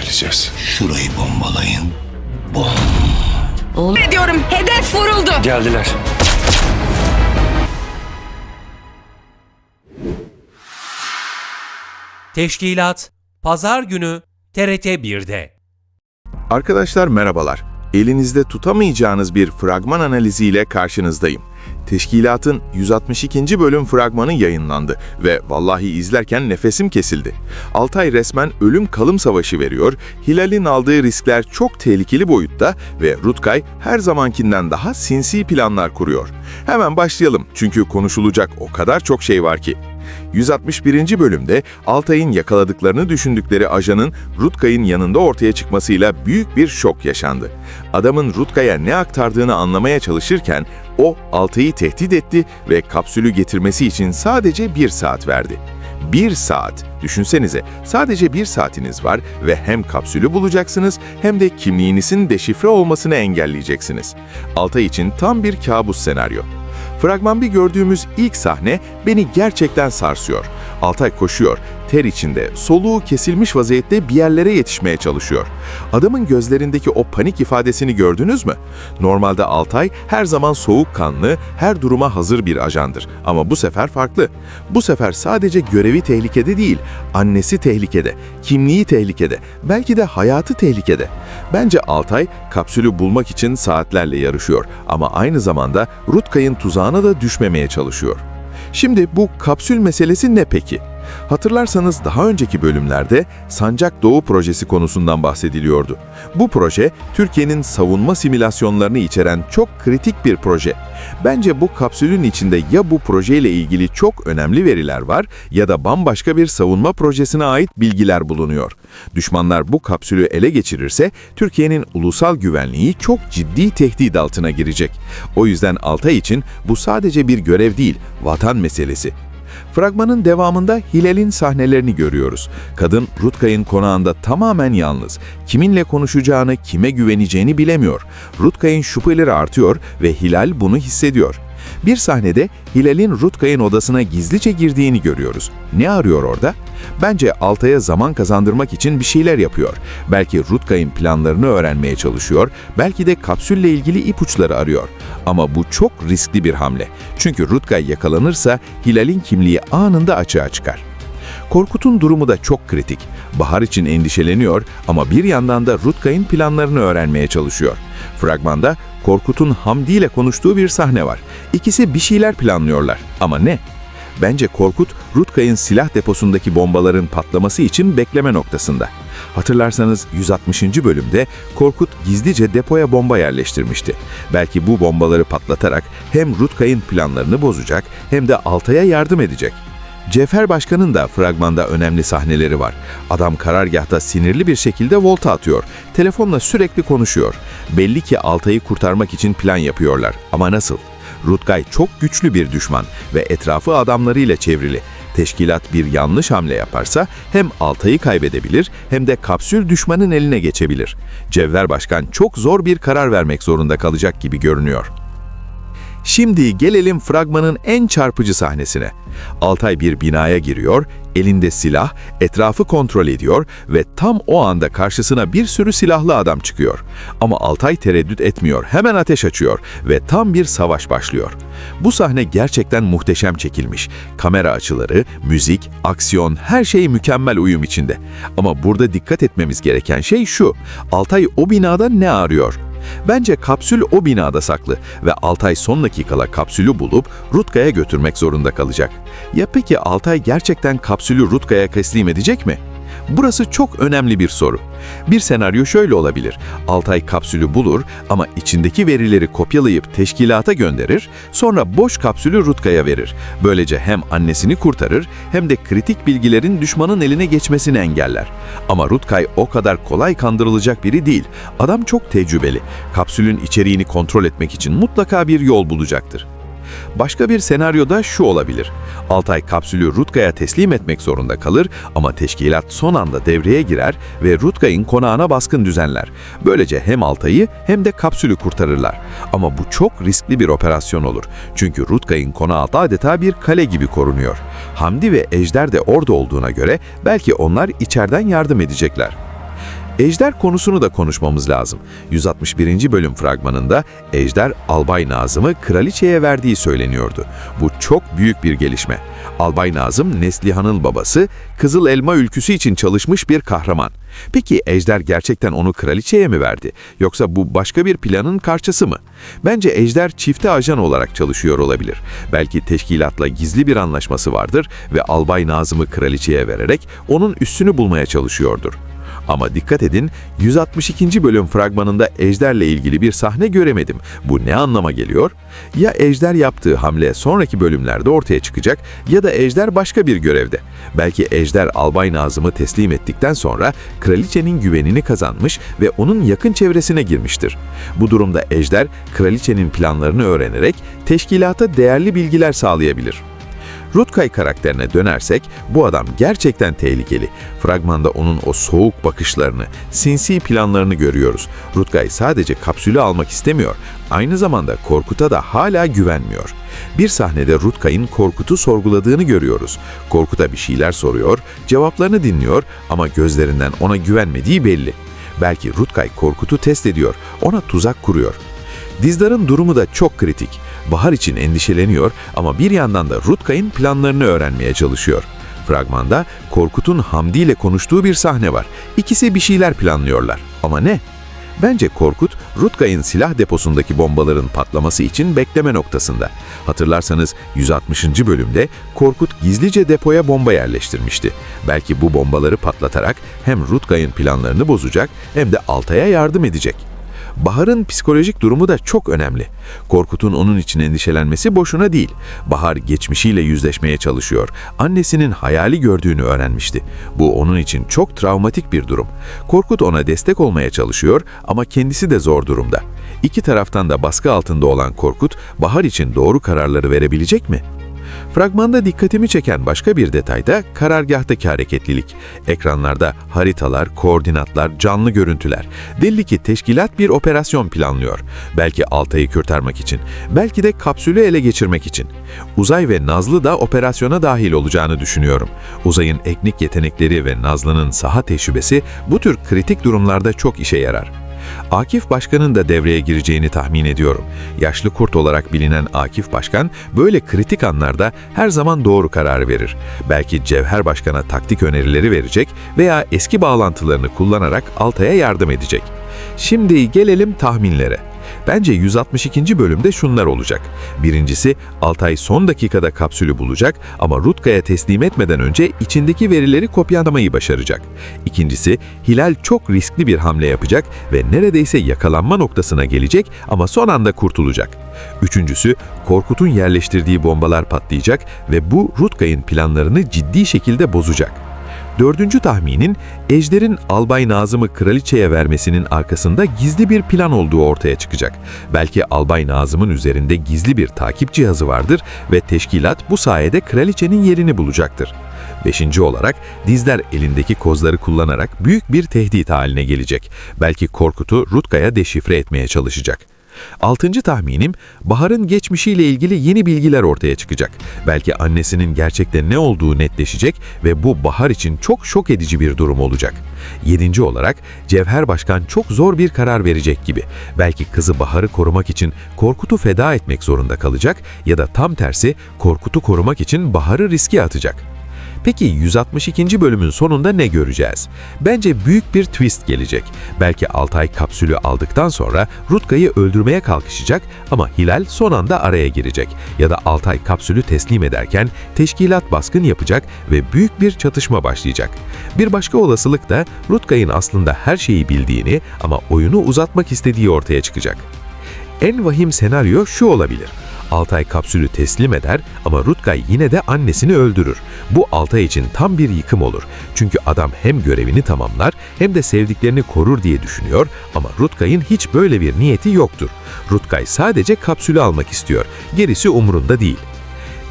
ilerleyeceğiz. Şurayı bombalayın. Ne diyorum? Hedef vuruldu. Geldiler. Teşkilat Pazar günü TRT 1'de. Arkadaşlar merhabalar. Elinizde tutamayacağınız bir fragman analiziyle karşınızdayım. Teşkilatın 162. bölüm fragmanı yayınlandı ve vallahi izlerken nefesim kesildi. Altay resmen ölüm kalım savaşı veriyor, Hilal'in aldığı riskler çok tehlikeli boyutta ve Rutkay her zamankinden daha sinsi planlar kuruyor. Hemen başlayalım çünkü konuşulacak o kadar çok şey var ki. 161. bölümde Altay'ın yakaladıklarını düşündükleri ajanın Rutkay'ın yanında ortaya çıkmasıyla büyük bir şok yaşandı. Adamın Rutkay'a ne aktardığını anlamaya çalışırken o Altay'ı tehdit etti ve kapsülü getirmesi için sadece bir saat verdi. Bir saat. Düşünsenize sadece bir saatiniz var ve hem kapsülü bulacaksınız hem de kimliğinizin deşifre olmasını engelleyeceksiniz. Altay için tam bir kabus senaryo. Fragman bir gördüğümüz ilk sahne beni gerçekten sarsıyor. Altay koşuyor, ter içinde, soluğu kesilmiş vaziyette bir yerlere yetişmeye çalışıyor. Adamın gözlerindeki o panik ifadesini gördünüz mü? Normalde Altay her zaman soğukkanlı, her duruma hazır bir ajandır. Ama bu sefer farklı. Bu sefer sadece görevi tehlikede değil, annesi tehlikede, kimliği tehlikede, belki de hayatı tehlikede. Bence Altay kapsülü bulmak için saatlerle yarışıyor ama aynı zamanda Rutkay'ın tuzağına da düşmemeye çalışıyor. Şimdi bu kapsül meselesi ne peki? Hatırlarsanız daha önceki bölümlerde Sancak Doğu projesi konusundan bahsediliyordu. Bu proje Türkiye'nin savunma simülasyonlarını içeren çok kritik bir proje. Bence bu kapsülün içinde ya bu projeyle ilgili çok önemli veriler var ya da bambaşka bir savunma projesine ait bilgiler bulunuyor. Düşmanlar bu kapsülü ele geçirirse Türkiye'nin ulusal güvenliği çok ciddi tehdit altına girecek. O yüzden Altay için bu sadece bir görev değil, vatan meselesi. Fragmanın devamında Hilal'in sahnelerini görüyoruz. Kadın Rutkay'ın konağında tamamen yalnız. Kiminle konuşacağını, kime güveneceğini bilemiyor. Rutkay'ın şüpheleri artıyor ve Hilal bunu hissediyor. Bir sahnede Hilal'in Rutkay'ın odasına gizlice girdiğini görüyoruz. Ne arıyor orada? Bence Altay'a zaman kazandırmak için bir şeyler yapıyor. Belki Rutkay'ın planlarını öğrenmeye çalışıyor, belki de kapsülle ilgili ipuçları arıyor. Ama bu çok riskli bir hamle. Çünkü Rutkay yakalanırsa Hilal'in kimliği anında açığa çıkar. Korkut'un durumu da çok kritik. Bahar için endişeleniyor ama bir yandan da Rutkay'ın planlarını öğrenmeye çalışıyor. Fragmanda Korkut'un Hamdi ile konuştuğu bir sahne var. İkisi bir şeyler planlıyorlar. Ama ne? Bence Korkut, Rutkay'ın silah deposundaki bombaların patlaması için bekleme noktasında. Hatırlarsanız 160. bölümde Korkut gizlice depoya bomba yerleştirmişti. Belki bu bombaları patlatarak hem Rutkay'ın planlarını bozacak hem de Altay'a yardım edecek. Cefer Başkan'ın da fragmanda önemli sahneleri var. Adam karargahta sinirli bir şekilde volta atıyor. Telefonla sürekli konuşuyor. Belli ki Altay'ı kurtarmak için plan yapıyorlar. Ama nasıl? Rutkay çok güçlü bir düşman ve etrafı adamlarıyla çevrili. Teşkilat bir yanlış hamle yaparsa hem Altay'ı kaybedebilir hem de kapsül düşmanın eline geçebilir. Cevher Başkan çok zor bir karar vermek zorunda kalacak gibi görünüyor. Şimdi gelelim fragmanın en çarpıcı sahnesine. Altay bir binaya giriyor, elinde silah, etrafı kontrol ediyor ve tam o anda karşısına bir sürü silahlı adam çıkıyor. Ama Altay tereddüt etmiyor, hemen ateş açıyor ve tam bir savaş başlıyor. Bu sahne gerçekten muhteşem çekilmiş. Kamera açıları, müzik, aksiyon her şey mükemmel uyum içinde. Ama burada dikkat etmemiz gereken şey şu, Altay o binada ne arıyor? Bence kapsül o binada saklı ve Altay son dakikala kapsülü bulup Rutkay'a götürmek zorunda kalacak. Ya peki Altay gerçekten kapsülü Rutkay'a teslim edecek mi? Burası çok önemli bir soru. Bir senaryo şöyle olabilir. Altay kapsülü bulur ama içindeki verileri kopyalayıp teşkilata gönderir, sonra boş kapsülü Rutkay'a verir. Böylece hem annesini kurtarır hem de kritik bilgilerin düşmanın eline geçmesini engeller. Ama Rutkay o kadar kolay kandırılacak biri değil. Adam çok tecrübeli. Kapsülün içeriğini kontrol etmek için mutlaka bir yol bulacaktır. Başka bir senaryoda şu olabilir. Altay kapsülü Rutkay'a teslim etmek zorunda kalır ama teşkilat son anda devreye girer ve Rutkay'ın konağına baskın düzenler. Böylece hem Altay'ı hem de kapsülü kurtarırlar. Ama bu çok riskli bir operasyon olur. Çünkü Rutkay'ın konağı adeta bir kale gibi korunuyor. Hamdi ve Ejder de orada olduğuna göre belki onlar içeriden yardım edecekler. Ejder konusunu da konuşmamız lazım. 161. bölüm fragmanında Ejder Albay Nazım'ı kraliçeye verdiği söyleniyordu. Bu çok büyük bir gelişme. Albay Nazım Neslihan'ın babası, Kızıl Elma ülküsü için çalışmış bir kahraman. Peki Ejder gerçekten onu kraliçeye mi verdi? Yoksa bu başka bir planın karşısı mı? Bence Ejder çifte ajan olarak çalışıyor olabilir. Belki teşkilatla gizli bir anlaşması vardır ve Albay Nazım'ı kraliçeye vererek onun üstünü bulmaya çalışıyordur. Ama dikkat edin 162. bölüm fragmanında Ejder'le ilgili bir sahne göremedim. Bu ne anlama geliyor? Ya Ejder yaptığı hamle sonraki bölümlerde ortaya çıkacak ya da Ejder başka bir görevde. Belki Ejder Albay Nazım'ı teslim ettikten sonra kraliçenin güvenini kazanmış ve onun yakın çevresine girmiştir. Bu durumda Ejder kraliçenin planlarını öğrenerek teşkilata değerli bilgiler sağlayabilir. Rutkay karakterine dönersek bu adam gerçekten tehlikeli. Fragmanda onun o soğuk bakışlarını, sinsi planlarını görüyoruz. Rutkay sadece kapsülü almak istemiyor. Aynı zamanda Korkut'a da hala güvenmiyor. Bir sahnede Rutkay'ın Korkut'u sorguladığını görüyoruz. Korkut'a bir şeyler soruyor, cevaplarını dinliyor ama gözlerinden ona güvenmediği belli. Belki Rutkay Korkut'u test ediyor, ona tuzak kuruyor. Dizdar'ın durumu da çok kritik. Bahar için endişeleniyor ama bir yandan da Rutkay'ın planlarını öğrenmeye çalışıyor. Fragmanda Korkut'un Hamdi ile konuştuğu bir sahne var. İkisi bir şeyler planlıyorlar. Ama ne? Bence Korkut, Rutkay'ın silah deposundaki bombaların patlaması için bekleme noktasında. Hatırlarsanız 160. bölümde Korkut gizlice depoya bomba yerleştirmişti. Belki bu bombaları patlatarak hem Rutkay'ın planlarını bozacak hem de Altay'a yardım edecek. Bahar'ın psikolojik durumu da çok önemli. Korkut'un onun için endişelenmesi boşuna değil. Bahar geçmişiyle yüzleşmeye çalışıyor. Annesinin hayali gördüğünü öğrenmişti. Bu onun için çok travmatik bir durum. Korkut ona destek olmaya çalışıyor ama kendisi de zor durumda. İki taraftan da baskı altında olan Korkut, Bahar için doğru kararları verebilecek mi? Fragmanda dikkatimi çeken başka bir detay da karargahtaki hareketlilik. Ekranlarda haritalar, koordinatlar, canlı görüntüler. Belli ki teşkilat bir operasyon planlıyor. Belki Altay'ı kurtarmak için, belki de kapsülü ele geçirmek için. Uzay ve Nazlı da operasyona dahil olacağını düşünüyorum. Uzay'ın eknik yetenekleri ve Nazlı'nın saha tecrübesi bu tür kritik durumlarda çok işe yarar. Akif Başkan'ın da devreye gireceğini tahmin ediyorum. Yaşlı kurt olarak bilinen Akif Başkan böyle kritik anlarda her zaman doğru karar verir. Belki Cevher Başkan'a taktik önerileri verecek veya eski bağlantılarını kullanarak Altay'a yardım edecek. Şimdi gelelim tahminlere. Bence 162. bölümde şunlar olacak. Birincisi Altay son dakikada kapsülü bulacak ama Rutka'ya teslim etmeden önce içindeki verileri kopyalamayı başaracak. İkincisi Hilal çok riskli bir hamle yapacak ve neredeyse yakalanma noktasına gelecek ama son anda kurtulacak. Üçüncüsü Korkut'un yerleştirdiği bombalar patlayacak ve bu Rutkay'ın planlarını ciddi şekilde bozacak. Dördüncü tahminin Ejder'in Albay Nazım'ı kraliçeye vermesinin arkasında gizli bir plan olduğu ortaya çıkacak. Belki Albay Nazım'ın üzerinde gizli bir takip cihazı vardır ve teşkilat bu sayede kraliçenin yerini bulacaktır. Beşinci olarak Dizler elindeki kozları kullanarak büyük bir tehdit haline gelecek. Belki Korkut'u Rutka'ya deşifre etmeye çalışacak. Altıncı tahminim, Bahar'ın geçmişiyle ilgili yeni bilgiler ortaya çıkacak. Belki annesinin gerçekte ne olduğu netleşecek ve bu Bahar için çok şok edici bir durum olacak. Yedinci olarak Cevher Başkan çok zor bir karar verecek gibi. Belki kızı Bahar'ı korumak için Korkut'u feda etmek zorunda kalacak ya da tam tersi Korkut'u korumak için Bahar'ı riske atacak. Peki 162. bölümün sonunda ne göreceğiz? Bence büyük bir twist gelecek. Belki Altay kapsülü aldıktan sonra Rutka'yı öldürmeye kalkışacak ama Hilal son anda araya girecek. Ya da Altay kapsülü teslim ederken teşkilat baskın yapacak ve büyük bir çatışma başlayacak. Bir başka olasılık da Rutkay'ın aslında her şeyi bildiğini ama oyunu uzatmak istediği ortaya çıkacak. En vahim senaryo şu olabilir. Altay kapsülü teslim eder ama Rutkay yine de annesini öldürür. Bu Altay için tam bir yıkım olur. Çünkü adam hem görevini tamamlar hem de sevdiklerini korur diye düşünüyor ama Rutkay'ın hiç böyle bir niyeti yoktur. Rutkay sadece kapsülü almak istiyor. Gerisi umurunda değil.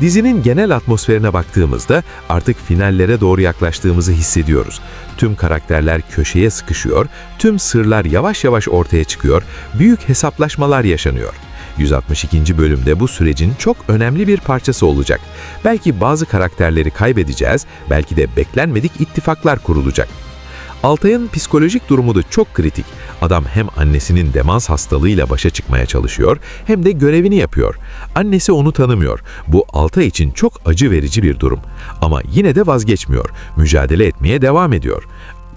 Dizinin genel atmosferine baktığımızda artık finallere doğru yaklaştığımızı hissediyoruz. Tüm karakterler köşeye sıkışıyor, tüm sırlar yavaş yavaş ortaya çıkıyor, büyük hesaplaşmalar yaşanıyor. 162. bölümde bu sürecin çok önemli bir parçası olacak. Belki bazı karakterleri kaybedeceğiz, belki de beklenmedik ittifaklar kurulacak. Altay'ın psikolojik durumu da çok kritik. Adam hem annesinin demans hastalığıyla başa çıkmaya çalışıyor hem de görevini yapıyor. Annesi onu tanımıyor. Bu Altay için çok acı verici bir durum. Ama yine de vazgeçmiyor. Mücadele etmeye devam ediyor.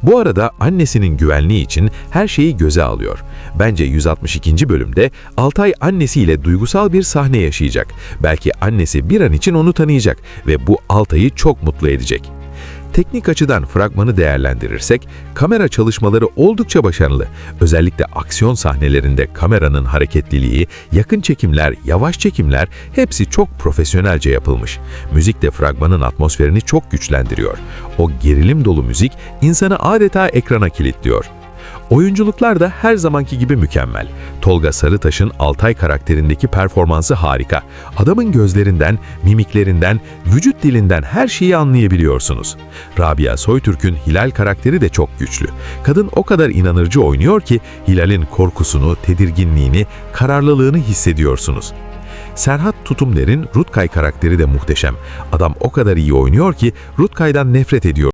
Bu arada annesinin güvenliği için her şeyi göze alıyor. Bence 162. bölümde Altay annesiyle duygusal bir sahne yaşayacak. Belki annesi bir an için onu tanıyacak ve bu Altay'ı çok mutlu edecek. Teknik açıdan fragmanı değerlendirirsek, kamera çalışmaları oldukça başarılı. Özellikle aksiyon sahnelerinde kameranın hareketliliği, yakın çekimler, yavaş çekimler hepsi çok profesyonelce yapılmış. Müzik de fragmanın atmosferini çok güçlendiriyor. O gerilim dolu müzik insanı adeta ekrana kilitliyor. Oyunculuklar da her zamanki gibi mükemmel. Tolga Sarıtaş'ın Altay karakterindeki performansı harika. Adamın gözlerinden, mimiklerinden, vücut dilinden her şeyi anlayabiliyorsunuz. Rabia Soytürk'ün Hilal karakteri de çok güçlü. Kadın o kadar inanırcı oynuyor ki Hilal'in korkusunu, tedirginliğini, kararlılığını hissediyorsunuz. Serhat Tutumler'in Rutkay karakteri de muhteşem. Adam o kadar iyi oynuyor ki Rutkay'dan nefret ediyor.